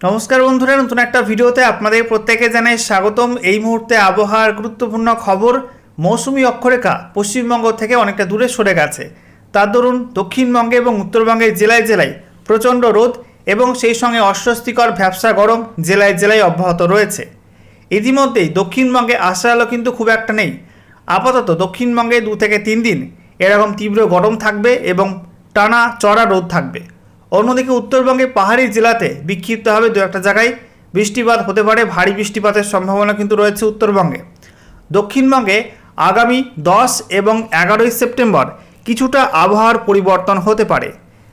নমস্কার বন্ধুরা, নতুন একটা ভিডিওতে আপনাদের প্রত্যেকে জানাই স্বাগতম। এই মুহূর্তে আবহাওয়ার গুরুত্বপূর্ণ খবর মৌসুমি অক্ষরেখা পশ্চিমবঙ্গ থেকে অনেকটা দূরে সরে গেছে। তার দরুন দক্ষিণবঙ্গে এবং উত্তরবঙ্গের জেলায় জেলায় প্রচণ্ড রোদ এবং সেই সঙ্গে অস্বস্তিকর ভ্যাবসা গরম জেলায় জেলায় অব্যাহত রয়েছে। ইতিমধ্যেই দক্ষিণবঙ্গে আসার আলো কিন্তু খুব একটা নেই। আপাতত দক্ষিণবঙ্গে দু থেকে তিন দিন এরকম তীব্র গরম থাকবে এবং টানা চড়া রোদ থাকবে। অন্যদিকে উত্তরবঙ্গে পাহাড়ি জেলাতে বিক্ষিপ্তভাবে দু একটা জায়গায় বৃষ্টিপাত, হতে পারে ভারী বৃষ্টিপাতের সম্ভাবনা কিন্তু রয়েছে উত্তরবঙ্গে। দক্ষিণবঙ্গে আগামী দশ এবং এগারোই সেপ্টেম্বর কিছুটা আবহাওয়ার পরিবর্তন হতে পারে।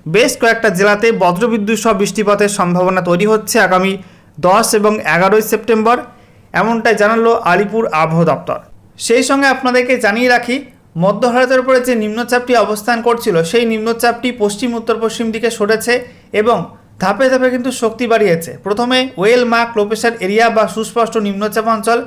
বেশ কয়েকটা জেলাতে বজ্রবিদ্যুৎ সহ বৃষ্টিপাতের সম্ভাবনা তৈরি হচ্ছে আগামী দশ এবং এগারোই সেপ্টেম্বর, এমনটাই জানালো আলিপুর আবহাওয়া দপ্তর। সেই সঙ্গে আপনাদেরকে জানিয়ে রাখি মধ্য ভারতের উপরে যে নিম্নচাপটি অবস্থান করছিল, সেই নিম্নচাপটি পশ্চিম, উত্তর, পশ্চিম দিকে সরেছে এবং ধাপে ধাপে কিন্তু শক্তি বাড়িয়েছে। প্রথমে ওয়েল মার্ক লোপেশার এরিয়া বা সুস্পষ্ট নিম্নচাপ অঞ্চল,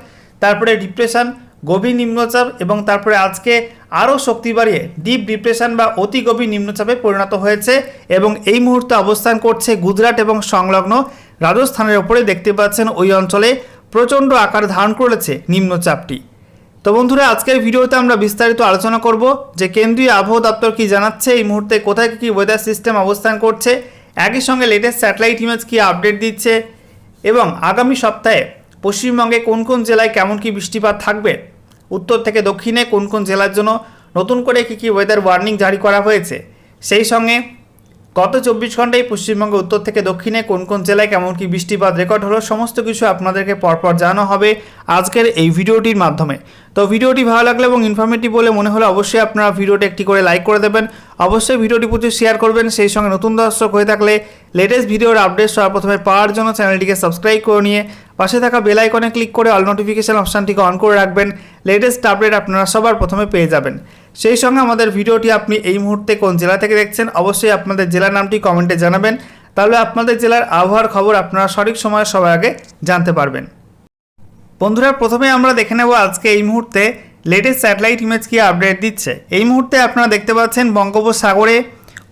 তারপরে ডিপ্রেশন, গভীর নিম্নচাপ এবং তারপরে আজকে আরও শক্তি বাড়িয়ে ডিপ ডিপ্রেশন বা অতি গভীর নিম্নচাপে পরিণত হয়েছে এবং এই মুহূর্তে অবস্থান করছে গুজরাট এবং সংলগ্ন রাজস্থানের ওপরে দেখতে পাচ্ছেন ওই অঞ্চলে প্রচণ্ড আকার ধারণ করেছে নিম্নচাপটি। তো বন্ধুরা, আজকের ভিডিওতে আমরা বিস্তারিত আলোচনা করব যে কেন্দ্রীয় আবহাওয়া দপ্তর কি জানাচ্ছে, এই মুহূর্তে কোথায় কী ওয়েদার সিস্টেম অবস্থান করছে, একই সঙ্গে লেটেস্ট স্যাটেলাইট ইমেজ কী আপডেট দিচ্ছে এবং আগামী সপ্তাহে পশ্চিমবঙ্গে কোন কোন জেলায় কেমন কী বৃষ্টিপাত থাকবে, উত্তর থেকে দক্ষিণে কোন কোন জেলার জন্য নতুন করে কী কী ওয়েদার ওয়ার্নিং জারি করা হয়েছে, সেই সঙ্গে গত চব্বিশ ঘন্টায় পশ্চিমবঙ্গে, উত্তর থেকে দক্ষিণে কোন কোন জেলায় কেমন কি বৃষ্টিপাত রেকর্ড হলো, সমস্ত কিছু আপনাদেরকে পরপর জানানো হবে আজকের এই ভিডিওটির মাধ্যমে। তো ভিডিওটি ভালো লাগলে এবং ইনফরমেটিভ বলে মনে হলে অবশ্যই আপনারা ভিডিওটি একটি করে লাইক করে দেবেন। অবশ্যই ভিডিওটি প্রচুর শেয়ার করবেন। সেই সঙ্গে নতুন দর্শক হয়ে থাকলে লেটেস্ট ভিডিওর আপডেট সবার প্রথমে পাওয়ার জন্য চ্যানেলটিকে সাবস্ক্রাইব করে নিয়ে পাশে থাকা বেল আইকনে ক্লিক করে অল নোটিফিকেশান অপশানটিকে অন করে রাখবেন। লেটেস্ট আপডেট আপনারা সবার প্রথমে পেয়ে যাবেন। সেই সঙ্গে আমাদের ভিডিওটি আপনি এই মুহূর্তে কোন জেলা থেকে দেখছেন, অবশ্যই আপনাদের জেলার নামটি কমেন্টে জানাবেন। তাহলে আপনাদের জেলার আবহাওয়ার খবর আপনারা সঠিক সময়ে সবার আগে জানতে পারবেন। বন্ধুরা, প্রথমে আমরা দেখে নেব আজকে এই মুহূর্তে লেটেস্ট স্যাটেলাইট ইমেজ কি আপডেট দিচ্ছে। এই মুহূর্তে আপনারা দেখতে পাচ্ছেন বঙ্গোপসাগরে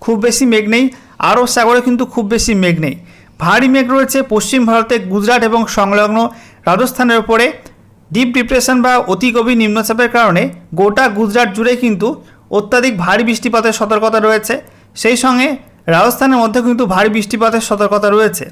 খুব বেশি মেঘ নেই আরব সাগরে কিন্তু খুব বেশি মেঘ নেই। ভারী মেঘ রয়েছে পশ্চিম ভারতে গুজরাট এবং সংলগ্ন রাজস্থানের ওপরে ডিপ ডিপ্রেশন বা অতি গভীর নিম্নচাপের কারণে গোটা গুজরাট জুড়ে কিন্তু অত্যাধিক ভারী বৃষ্টিপাতের সতর্কতা রয়েছে। সেই সঙ্গে রাজস্থানের মধ্যে কিন্তু ভারী বৃষ্টিপাতের সতর্কতা রয়েছে।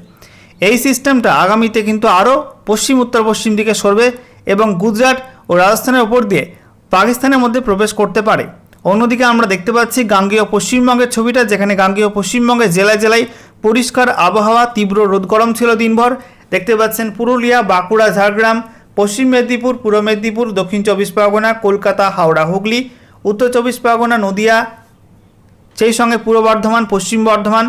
এই সিস্টেমটা আগামীতে কিন্তু আরও পশ্চিম, উত্তর, পশ্চিম দিকে সরবে এবং গুজরাট ও রাজস্থানের ওপর দিয়ে পাকিস্তানের মধ্যে প্রবেশ করতে পারে। অন্যদিকে আমরা দেখতে পাচ্ছি গাঙ্গীয় পশ্চিমবঙ্গের ছবিটা, যেখানে গাঙ্গীয় পশ্চিমবঙ্গের জেলায় জেলায় পরিষ্কার আবহাওয়া, তীব্র রোদ গরম ছিল দিনভর। দেখতে পাচ্ছেন পুরুলিয়া, বাঁকুড়া, ঝাড়গ্রাম পশ্চিম মেদিনীপুর, পূর্ব মেদিনীপুর, দক্ষিণ চব্বিশ পরগনা, কলকাতা, হাওড়া, হুগলি, উত্তর চব্বিশ পরগনা, নদিয়া, সেই সঙ্গে পূর্ব বর্ধমান, পশ্চিম বর্ধমান,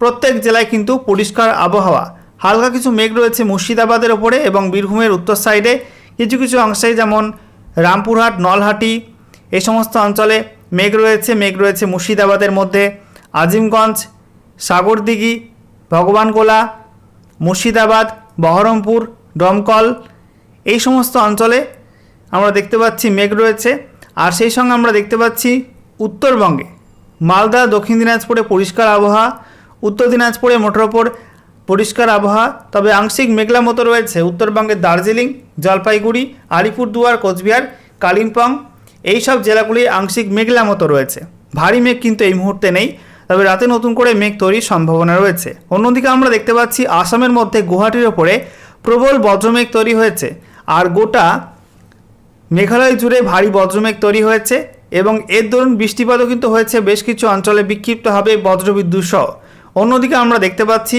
প্রত্যেক জেলায় কিন্তু পরিষ্কার আবহাওয়া। হালকা কিছু মেঘ রয়েছে মুর্শিদাবাদের ওপরে এবং বীরভূমের উত্তর সাইডে। কিছু কিছু অংশে যেমন রামপুরহাট, নলহাটি এই সমস্ত অঞ্চলে মেঘ রয়েছে মেঘ রয়েছে মুর্শিদাবাদের মধ্যে। আজিমগঞ্জ, সাগরদিঘি, ভগবানগোলা, মুর্শিদাবাদ, বহরমপুর, দমকল এই সমস্ত অঞ্চলে আমরা দেখতে পাচ্ছি মেঘ রয়েছে, আর সেই সঙ্গে আমরা দেখতে পাচ্ছি উত্তরবঙ্গে। মালদা, দক্ষিণ দিনাজপুরে পরিষ্কার আবহাওয়া, উত্তর দিনাজপুরে মোটর ওপর পরিষ্কার আবহাওয়া, তবে আংশিক মেঘলা মতো রয়েছে উত্তরবঙ্গের দার্জিলিং, জলপাইগুড়ি, আলিপুরদুয়ার, কোচবিহার, কালিম্পং, এই সব জেলাগুলি আংশিক মেঘলা মতো রয়েছে। ভারী মেঘ কিন্তু এই মুহূর্তে নেই, তবে রাতে নতুন করে মেঘ তৈরির সম্ভাবনা রয়েছে। অন্যদিকে আমরা দেখতে পাচ্ছি আসামের মধ্যে গুয়াহাটির ওপরে প্রবল বজ্রমেঘ তৈরি হয়েছে আর গোটা মেঘালয় জুড়ে ভারী বজ্রমেঘ তৈরি হয়েছে এবং এর দরুন বৃষ্টিপাতও কিন্তু হয়েছে বেশ কিছু অঞ্চলে বিক্ষিপ্তভাবে বজ্রবিদ্যুৎ সহ। অন্যদিকে আমরা দেখতে পাচ্ছি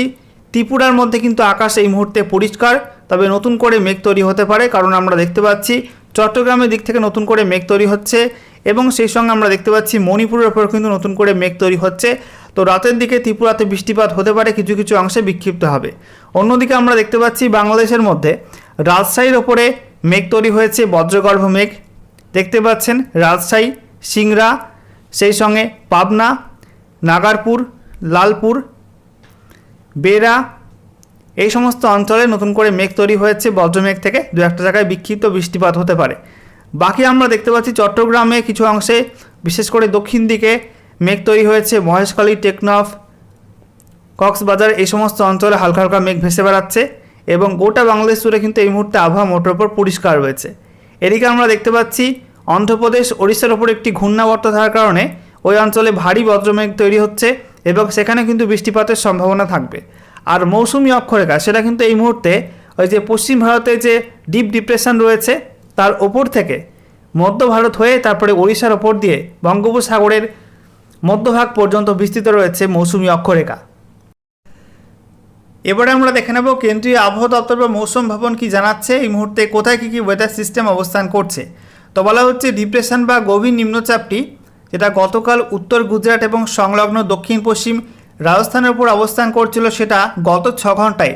ত্রিপুরার মধ্যে কিন্তু আকাশ এই মুহূর্তে পরিষ্কার, তবে নতুন করে মেঘ তৈরি হতে পারে কারণ আমরা দেখতে পাচ্ছি চট্টগ্রামের দিক থেকে নতুন করে মেঘ তৈরি হচ্ছে এবং সেই সঙ্গে আমরা দেখতে পাচ্ছি মণিপুরের ওপর কিন্তু নতুন করে মেঘ তৈরি হচ্ছে। তো রাতের দিকে ত্রিপুরাতে বৃষ্টিপাত হতে পারে, কিছু কিছু অংশে বিক্ষিপ্ত হবে। অন্যদিকে আমরা দেখতে পাচ্ছি বাংলাদেশের মধ্যে রাজশাহীর ওপরে মেঘ তৈরি হয়েছে, বজ্রগর্ভ মেঘ। দেখতে পাচ্ছেন রাজশাহী, সিংড়া, সেই সঙ্গে পাবনা, নাগারপুর, লালপুর বেরা এই সমস্ত অঞ্চলে নতুন করে মেঘ তৈরি হয়েছে, বজ্রমেঘ থেকে দু একটা জায়গায় বিক্ষিপ্ত বৃষ্টিপাত হতে পারে। বাকি আমরা দেখতে পাচ্ছি চট্টগ্রামে কিছু অংশে, বিশেষ করে দক্ষিণ দিকে মেঘ তৈরি হয়েছে। মহেশখালী টেকনফ কক্সবাজার এই সমস্ত অঞ্চলে হালকা হালকা মেঘ ভেসে বেড়াচ্ছে এবং গোটা বাংলাদেশ জুড়ে কিন্তু এই মুহূর্তে আবহাওয়া মোটের ওপর পরিষ্কার রয়েছে। এদিকে আমরা দেখতে পাচ্ছি, অন্ধ্রপ্রদেশ, ওড়িশার ওপর একটি ঘূর্ণাবর্ত থাকার কারণে ওই অঞ্চলে ভারী বজ্রমেঘ তৈরি হচ্ছে এবং সেখানে কিন্তু বৃষ্টিপাতের সম্ভাবনা থাকবে। আর মৌসুমি অক্ষরেখা, সেটা কিন্তু এই মুহূর্তে ওই যে পশ্চিম ভারতে যে ডিপ ডিপ্রেশন রয়েছে, তার ওপর থেকে মধ্য ভারত হয়ে তারপরে ওড়িশার ওপর দিয়ে বঙ্গোপসাগরের মধ্যভাগ পর্যন্ত বিস্তৃত রয়েছে মৌসুমি অক্ষরেখা। এবারে আমরা দেখে নেব কেন্দ্রীয় আবহাওয়া দপ্তর বা মৌসুম ভবন কি জানাচ্ছে, এই মুহূর্তে কোথায় কী কী ওয়েদার সিস্টেম অবস্থান করছে। তো বলা হচ্ছে ডিপ্রেশন বা গভীর নিম্নচাপটি, যেটা গতকাল উত্তর গুজরাট এবং সংলগ্ন দক্ষিণ পশ্চিম রাজস্থানের উপর অবস্থান করছিল সেটা গত ছ ঘন্টায়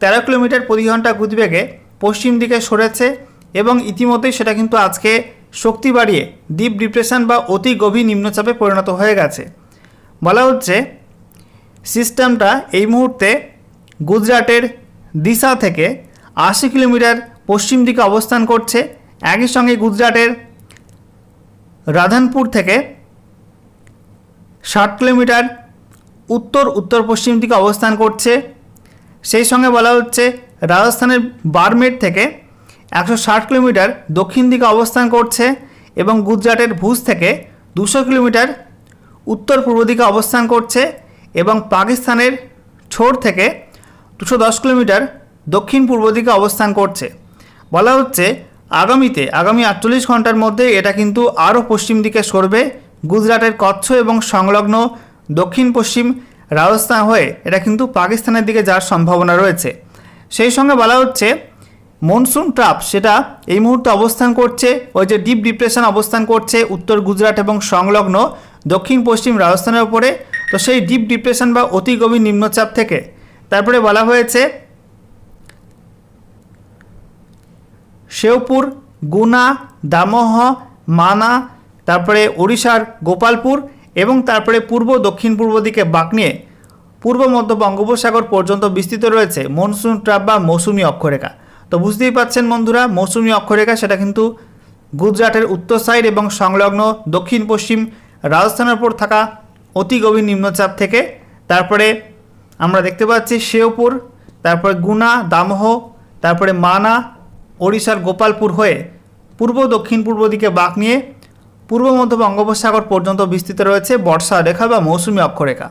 তেরো কিলোমিটার প্রতি ঘণ্টা গতিবেগে পশ্চিম দিকে সরেছে এবং ইতিমধ্যেই সেটা কিন্তু আজকে শক্তি বাড়িয়ে ডিপ ডিপ্রেশন বা অতি গভীর নিম্নচাপে পরিণত হয়ে গেছে। বলা হচ্ছে সিস্টেমটা এই মুহূর্তে গুজরাটের দিশা থেকে আশি কিলোমিটার পশ্চিম দিকে অবস্থান করছে। একই সঙ্গে গুজরাটের রাধানপুর থেকে ষাট কিলোমিটার উত্তর উত্তর পশ্চিম দিকে অবস্থান করছে। সেই সঙ্গে বলা হচ্ছে, রাজস্থানের বারমের থেকে একশো ষাট কিলোমিটার দক্ষিণ দিকে অবস্থান করছে এবং গুজরাটের ভুজ থেকে দুশো কিলোমিটার উত্তর পূর্ব দিকে অবস্থান করছে এবং পাকিস্তানের ছোড় থেকে দুশো দশ কিলোমিটার দক্ষিণ পূর্ব দিকে অবস্থান করছে। বলা হচ্ছে আগামীতে, আগামী আটচল্লিশ ঘণ্টার মধ্যে এটা কিন্তু আরও পশ্চিম দিকে সরবে। গুজরাটের কচ্ছ এবং সংলগ্ন দক্ষিণ পশ্চিম রাজস্থান হয়ে এটা কিন্তু পাকিস্তানের দিকে যাওয়ার সম্ভাবনা রয়েছে। সেই সঙ্গে বলা হচ্ছে মনসুন ট্রাপ সেটা এই মুহূর্তে অবস্থান করছে, ওই যে ডিপ ডিপ্রেশন অবস্থান করছে উত্তর গুজরাট এবং সংলগ্ন দক্ষিণ পশ্চিম রাজস্থানের উপরে। তো সেই ডিপ ডিপ্রেশন বা অতি গভীর নিম্নচাপ থেকে তারপরে বলা হয়েছে, শেওপুর, গুনা, দামোহ, মানা, তারপরে ওড়িশার গোপালপুর এবং তারপরে পূর্ব, দক্ষিণ, পূর্ব দিকে বাঁক নিয়ে পূর্ব, মধ্য বঙ্গোপসাগর পর্যন্ত বিস্তৃত রয়েছে মনসুন ট্রাপ বা মৌসুমি অক্ষরেখা। তো বুঝতেই পাচ্ছেন বন্ধুরা, মৌসুমি অক্ষরেখা সেটা কিন্তু গুজরাটের উত্তর সাইড এবং সংলগ্ন দক্ষিণ পশ্চিম রাজস্থানের উপর থাকা অতি গভীর নিম্নচাপ থেকে। তারপরে আমরা দেখতে পাচ্ছি শেওপুর, তারপরে গুনা, দামহ, তারপরে মানা, ওড়িশার গোপালপুর হয়ে পূর্ব, দক্ষিণ, পূর্ব দিকে বাঁক নিয়ে পূর্ব, মধ্য বঙ্গোপসাগর পর্যন্ত বিস্তৃত রয়েছে বর্ষা রেখা বা মৌসুমি অক্ষরেখা।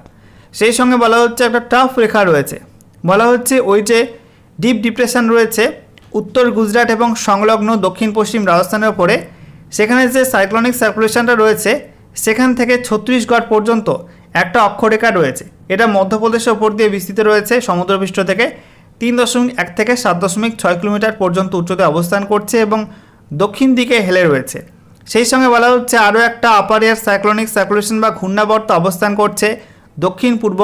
সেই সঙ্গে বলা হচ্ছে একটা টাফ রেখা রয়েছে। বলা হচ্ছে ওই যে ডিপ ডিপ্রেশন রয়েছে উত্তর গুজরাট এবং সংলগ্ন দক্ষিণ পশ্চিম রাজস্থানের ওপরে সেখানে যে সাইক্লনিক সার্কুলেশনটা রয়েছে, সেখান থেকে ছত্তিশগড় পর্যন্ত একটা অক্ষরেখা রয়েছে। এটা মধ্যপ্রদেশের ওপর দিয়ে বিস্তৃত রয়েছে, সমুদ্রপৃষ্ঠ থেকে তিন দশমিক এক থেকে সাত দশমিক ছয় কিলোমিটার পর্যন্ত উচ্চতে অবস্থান করছে এবং দক্ষিণ দিকে হেলে রয়েছে। সেই সঙ্গে বলা হচ্ছে আরও একটা আপার এয়ার সাইক্লোনিক সার্কুলেশন বা ঘূর্ণাবর্ত অবস্থান করছে। দক্ষিণ পূর্ব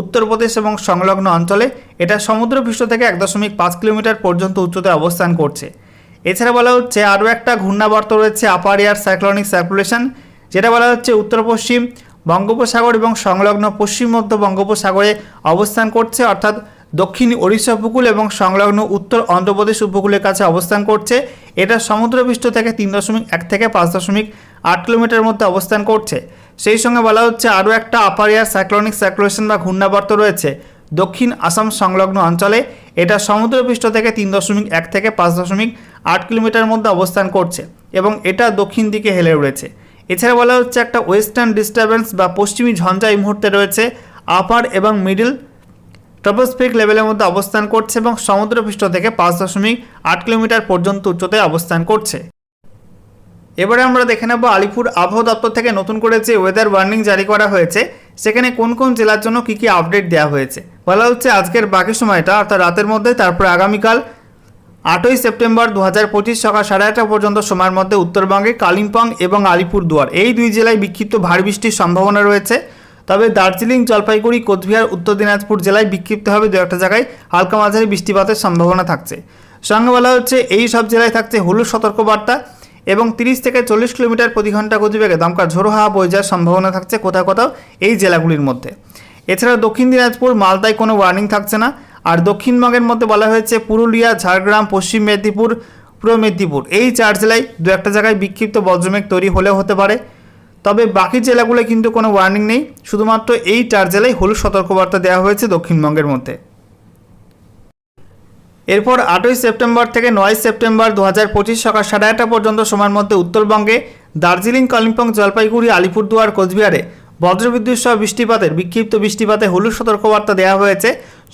উত্তরপ্রদেশ এবং সংলগ্ন অঞ্চলে এটা সমুদ্রপৃষ্ঠ থেকে এক দশমিক পাঁচ কিলোমিটার পর্যন্ত উচ্চতে অবস্থান করছে। এছাড়া বলা হচ্ছে আরও একটা ঘূর্ণাবর্ত রয়েছে আপার এয়ার সাইক্লোনিক সার্কুলেশন, যেটা বলা হচ্ছে উত্তর পশ্চিম বঙ্গোপসাগর এবং সংলগ্ন পশ্চিম মধ্য বঙ্গোপসাগরে অবস্থান করছে, অর্থাৎ দক্ষিণ ওড়িশা উপকূল এবং সংলগ্ন উত্তর অন্ধ্রপ্রদেশ উপকূলের কাছে অবস্থান করছে। এটা সমুদ্রপৃষ্ঠ থেকে তিন দশমিক এক থেকে পাঁচ দশমিক আট কিলোমিটার মধ্যে অবস্থান করছে। সেই সঙ্গে বলা হচ্ছে আরও একটা আপার এয়ার সাইক্লোনিক সার্কুলেশন বা ঘূর্ণাবর্ত রয়েছে দক্ষিণ আসাম সংলগ্ন অঞ্চলে। এটা সমুদ্রপৃষ্ঠ থেকে তিন দশমিক এক থেকে পাঁচ দশমিক আট কিলোমিটার মধ্যে অবস্থান করছে এবং এটা দক্ষিণ দিকে হেলে রয়েছে এছাড়া বলা হচ্ছে একটা ওয়েস্টার্ন ডিস্টারবেন্স বা পশ্চিমী ঝঞ্ঝা এই মুহূর্তে রয়েছে। আপার এবং মিডল ট্রপোস্ফিক লেভেলের মধ্যে অবস্থান করছে এবং সমুদ্রপৃষ্ঠ থেকে পাঁচ দশমিক আট কিলোমিটার পর্যন্ত উচ্চতায় অবস্থান করছে। এবারে আমরা দেখে নেব আলিপুর আবহাওয়া দপ্তর থেকে নতুন করে যে ওয়েদার ওয়ার্নিং জারি করা হয়েছে, সেখানে কোন কোন জেলার জন্য কী কী আপডেট দেওয়া হয়েছে? বলা হচ্ছে আজকের বাকি সময়টা, অর্থাৎ রাতের মধ্যে, তারপর আগামীকাল আটই সেপ্টেম্বর দু হাজার পঁচিশ সকাল সাড়ে আটটা পর্যন্ত সময়ের মধ্যে উত্তরবঙ্গে কালিম্পং এবং আলিপুরদুয়ার, এই দুই জেলায় বিক্ষিপ্ত ভারী বৃষ্টির সম্ভাবনা রয়েছে। তবে দার্জিলিং, জলপাইগুড়ি, কোচবিহার, উত্তর দিনাজপুর জেলায় বিক্ষিপ্ত হবে দু একটা জায়গায় হালকা মাঝারি বৃষ্টিপাতের সম্ভাবনা থাকছে। সঙ্গে বলা হচ্ছে এই সব জেলায় থাকছে হলুদ সতর্কবার্তা এবং তিরিশ থেকে চল্লিশ কিলোমিটার প্রতি ঘণ্টা গতিবেগে দমকা ঝোড়ো হাওয়া বয়ে যাওয়ার সম্ভাবনা থাকছে কোথাও কোথাও এই জেলাগুলির মধ্যে। এছাড়া দক্ষিণ দিনাজপুর, মালদায় কোনো ওয়ার্নিং থাকছে না। আর দক্ষিণবঙ্গের মধ্যে বলা হয়েছে পুরুলিয়া, ঝাড়গ্রাম, পশ্চিম মেদিনীপুর, পূর্ব মেদিনীপুর এই চার জেলায় দু একটা জায়গায় বিক্ষিপ্ত বজ্রমেঘ তৈরি হলেও হতে পারে। তবে বাকি জেলাগুলো কিন্তু কোনো ওয়ার্নিং নেই। শুধুমাত্র এই চার জেলায় হলুদ সতর্কবার্তা দেওয়া হয়েছে দক্ষিণবঙ্গের মধ্যে। এরপর আটই সেপ্টেম্বর থেকে নয় সেপ্টেম্বর দু হাজার পঁচিশ সকাল সাড়ে আটটা পর্যন্ত সময়ের মধ্যে উত্তরবঙ্গে দার্জিলিং, কালিম্পং, জলপাইগুড়ি, আলিপুরদুয়ার, কোচবিহারে বজ্রবিদ্যুৎ সহ বৃষ্টিপাতের, বিক্ষিপ্ত বৃষ্টিপাতে হলুদ সতর্কবার্তা দেওয়া হয়েছে।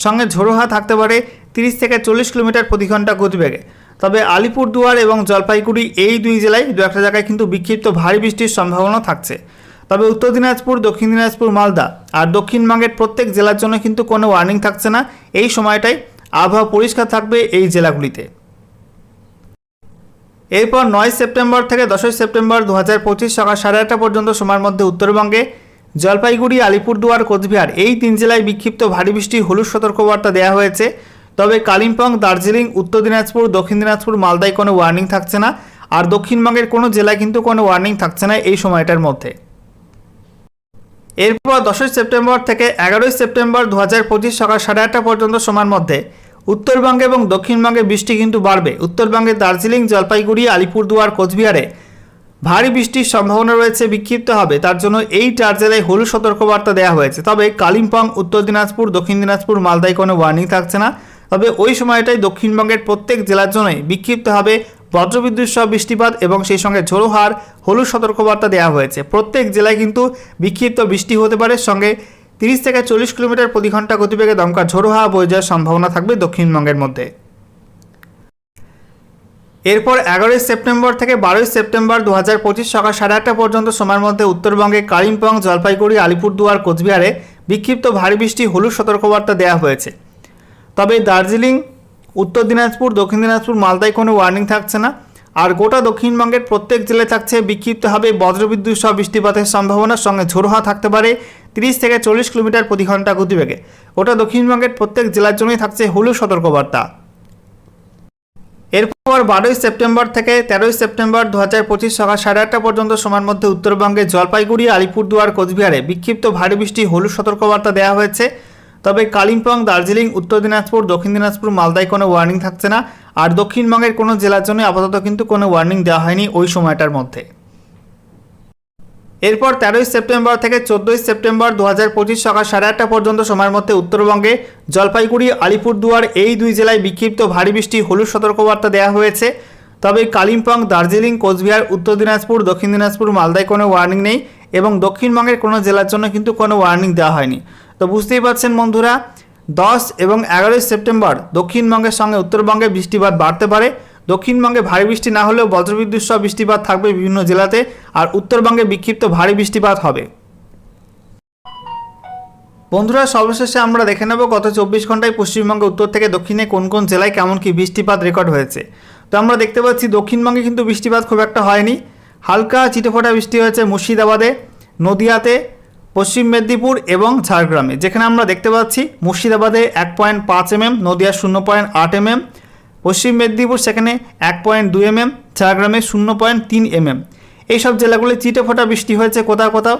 সঙ্গে ঝোড়ো হাত থাকতে পারে তিরিশ থেকে চল্লিশ কিলোমিটার প্রতি ঘণ্টা গতিবেগে। তবে আলিপুরদুয়ার এবং জলপাইগুড়ি এই দুই জেলায় দু একটা জায়গায় কিন্তু বিক্ষিপ্ত ভারী বৃষ্টির সম্ভাবনা থাকছে। তবে উত্তর দিনাজপুর, দক্ষিণ দিনাজপুর, মালদা আর দক্ষিণবঙ্গের প্রত্যেক জেলার জন্য কিন্তু কোনো ওয়ার্নিং থাকছে না। এই সময়টায় আবহাওয়া পরিষ্কার থাকবে এই জেলাগুলিতে। এরপর নয় সেপ্টেম্বর থেকে দশই সেপ্টেম্বর দু হাজার পঁচিশ সকাল সাড়ে আটটা পর্যন্ত সময়ের মধ্যে উত্তরবঙ্গে জলপাইগুড়ি, আলিপুরদুয়ার, কোচবিহার এই তিন জেলায় বিক্ষিপ্ত ভারী বৃষ্টি, হলুদ সতর্কবার্তা দেওয়া হয়েছে। তবে কালিম্পং, দার্জিলিং, উত্তর দিনাজপুর, দক্ষিণ দিনাজপুর, মালদায় কোনো ওয়ার্নিং থাকছে না। আর দক্ষিণবঙ্গের কোনো জেলায় কিন্তু কোনো ওয়ার্নিং থাকছে না এই সময়টার মধ্যে। এরপর দশই সেপ্টেম্বর থেকে এগারোই সেপ্টেম্বর দু হাজার পঁচিশ সকাল সাড়ে আটটা পর্যন্ত সময়ের মধ্যে উত্তরবঙ্গে এবং দক্ষিণবঙ্গে বৃষ্টি কিন্তু বাড়বে। উত্তরবঙ্গে দার্জিলিং, জলপাইগুড়ি, আলিপুরদুয়ার, কোচবিহারে ভারী বৃষ্টির সম্ভাবনা রয়েছে বিক্ষিপ্ত হবে তার জন্য এই চার জেলায় হলুদ সতর্কবার্তা দেওয়া হয়েছে। তবে কালিম্পং, উত্তর দিনাজপুর, দক্ষিণ দিনাজপুর, মালদায় কোনো ওয়ার্নিং থাকছে না। তবে ওই সময়টাই দক্ষিণবঙ্গের প্রত্যেক জেলার জন্যই বিক্ষিপ্ত হবে বজ্রবিদ্যুৎ সহ বৃষ্টিপাত এবং সেই সঙ্গে ঝোড়ো হার হলুদ সতর্কবার্তা দেওয়া হয়েছে। প্রত্যেক জেলায় কিন্তু বিক্ষিপ্ত বৃষ্টি হতে পারে, সঙ্গে তিরিশ থেকে চল্লিশ কিলোমিটার প্রতি ঘণ্টা গতিবেগে দমকা ঝোড়ো হাওয়া বয়ে যাওয়ার সম্ভাবনা থাকবে দক্ষিণবঙ্গের মধ্যে। এরপর এগারোই সেপ্টেম্বর থেকে বারোই সেপ্টেম্বর দু হাজার পঁচিশ সকাল সাড়ে আটটা পর্যন্ত সময়ের মধ্যে উত্তরবঙ্গে কালিম্পং, জলপাইগুড়ি, আলিপুরদুয়ার, কোচবিহারে বিক্ষিপ্ত ভারী বৃষ্টি, হলুদ সতর্কবার্তা দেওয়া হয়েছে। তবে দার্জিলিং উত্তর দিনাজপুর, দক্ষিণ দিনাজপুর, মালদায় কোনো ওয়ার্নিং থাকছে না। আর গোটা দক্ষিণবঙ্গের প্রত্যেক জেলায় থাকছে, বিক্ষিপ্তভাবে বজ্রবিদ্যুৎ সহ বৃষ্টিপাতের সম্ভাবনার সঙ্গে ঝোড়ো হাওয়া থাকতে পারে তিরিশ থেকে চল্লিশ কিলোমিটার প্রতি ঘণ্টা গতিবেগে। গোটা দক্ষিণবঙ্গের প্রত্যেক জেলার জন্যই থাকছে হলুদ সতর্কবার্তা। এরপর বারোই সেপ্টেম্বর থেকে তেরোই সেপ্টেম্বর দু হাজার পঁচিশ সকাল সাড়ে আটটা পর্যন্ত সময়ের মধ্যে উত্তরবঙ্গে জলপাইগুড়ি, আলিপুরদুয়ার, কোচবিহারে বিক্ষিপ্ত ভারী বৃষ্টি, হলুদ সতর্কবার্তা দেওয়া হয়েছে। তবে কালিম্পং, দার্জিলিং, উত্তর দিনাজপুর, দক্ষিণ দিনাজপুর, মালদায় কোনো ওয়ার্নিং থাকছে না। আর দক্ষিণবঙ্গের কোনো জেলার জন্য আপাতত কিন্তু কোনো ওয়ার্নিং দেওয়া হয়নি ওই সময়টার মধ্যে। এরপর তেরোই সেপ্টেম্বর থেকে চোদ্দোই সেপ্টেম্বর দু হাজার পঁচিশ সকাল সাড়ে আটটা পর্যন্ত সময়ের মধ্যে উত্তরবঙ্গে জলপাইগুড়ি, আলিপুরদুয়ার এই দুই জেলায় বিক্ষিপ্ত ভারী বৃষ্টি, হলুদ সতর্কবার্তা দেওয়া হয়েছে। তবে কালিম্পং, দার্জিলিং, কোচবিহার, উত্তর দিনাজপুর, দক্ষিণ দিনাজপুর, মালদায় কোনো ওয়ার্নিং নেই এবং দক্ষিণবঙ্গের কোনো জেলার জন্য কিন্তু কোনো ওয়ার্নিং দেওয়া হয়নি। তো বুঝতেই পারছেন বন্ধুরা, দশ এবং এগারোই সেপ্টেম্বর দক্ষিণবঙ্গের সঙ্গে উত্তরবঙ্গে বৃষ্টিপাত বাড়তে পারে। দক্ষিণবঙ্গে ভারী বৃষ্টি না হলেও বজ্রবিদ্যুৎ সহ বৃষ্টিপাত থাকবে বিভিন্ন জেলাতে আর উত্তরবঙ্গে বিক্ষিপ্ত ভারী বৃষ্টিপাত হবে। বন্ধুরা, সর্বশেষে আমরা দেখে নেব গত চব্বিশ ঘন্টায় পশ্চিমবঙ্গে উত্তর থেকে দক্ষিণে কোন কোন জেলায় কেমন কি বৃষ্টিপাত রেকর্ড হয়েছে। তো আমরা দেখতে পাচ্ছি দক্ষিণবঙ্গে কিন্তু বৃষ্টিপাত খুব একটা হয়নি। হালকা চিটেফোঁটা বৃষ্টি হয়েছে মুর্শিদাবাদে, নদিয়াতে পশ্চিম মেদিনীপুর এবং ঝাড়গ্রামে, যেখানে আমরা দেখতে পাচ্ছি মুর্শিদাবাদে এক পয়েন্ট পাঁচ এমএম নদিয়া শূন্য পয়েন্ট আট এমএম পশ্চিম মেদিনীপুর সেখানে এক পয়েন্ট দুই এমএম ঝাড়গ্রামে শূন্য পয়েন্ট তিন এমএম এইসব জেলাগুলি চিটে ফোটা বৃষ্টি হয়েছে কোথাও কোথাও।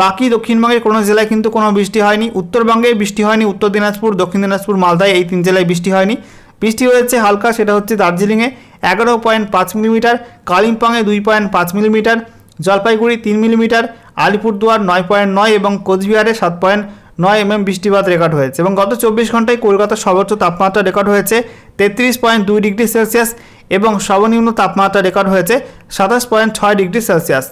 বাকি দক্ষিণবঙ্গের কোনো জেলায় কিন্তু কোনো বৃষ্টি হয়নি। উত্তরবঙ্গে বৃষ্টি হয়নি, উত্তর দিনাজপুর, দক্ষিণ দিনাজপুর, মালদায় এই তিন জেলায় বৃষ্টি হয়নি। বৃষ্টি হয়েছে হালকা, সেটা হচ্ছে দার্জিলিংয়ে এগারো পয়েন্ট পাঁচ মিলিমিটার কালিম্পংয়ে দুই পয়েন্ট পাঁচ মিলিমিটার জলপাইগুড়ি তিন মিলিমিটার আলিপুরদুয়ার নয় পয়েন্ট নয় এবং কোচবিহারে সাত পয়েন্ট নয় এমএম বৃষ্টিপাত রেকর্ড হয়েছে এবং গত চব্বিশ ঘন্টায় কলকাতার সর্বোচ্চ তাপমাত্রা রেকর্ড হয়েছে তেত্রিশ পয়েন্ট দুই ডিগ্রি সেলসিয়াস এবং সর্বনিম্ন তাপমাত্রা রেকর্ড হয়েছে সাতাশ পয়েন্ট ছয় ডিগ্রি সেলসিয়াস।